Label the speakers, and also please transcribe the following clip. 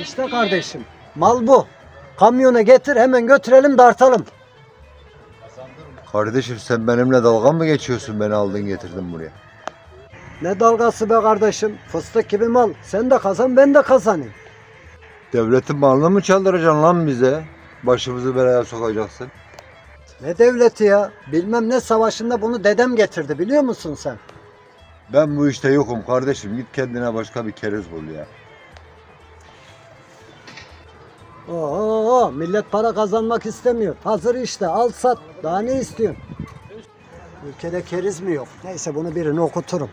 Speaker 1: İşte kardeşim mal bu. Kamyona getir hemen götürelim dartalım.
Speaker 2: Kardeşim sen benimle dalga mı geçiyorsun beni aldın getirdin buraya?
Speaker 1: Ne dalgası be kardeşim. Fıstık gibi mal. Sen de kazan ben de kazanayım.
Speaker 2: Devletin malını mı çaldıracaksın lan bize? Başımızı belaya sokacaksın.
Speaker 1: Ne devleti ya? Bilmem ne savaşında bunu dedem getirdi biliyor musun sen?
Speaker 2: Ben bu işte yokum kardeşim. Git kendine başka bir keriz bul ya.
Speaker 1: Oo, millet para kazanmak istemiyor. Hazır işte al sat. Daha ne istiyorsun? Ülkede keriz mi yok? Neyse bunu birini okuturum.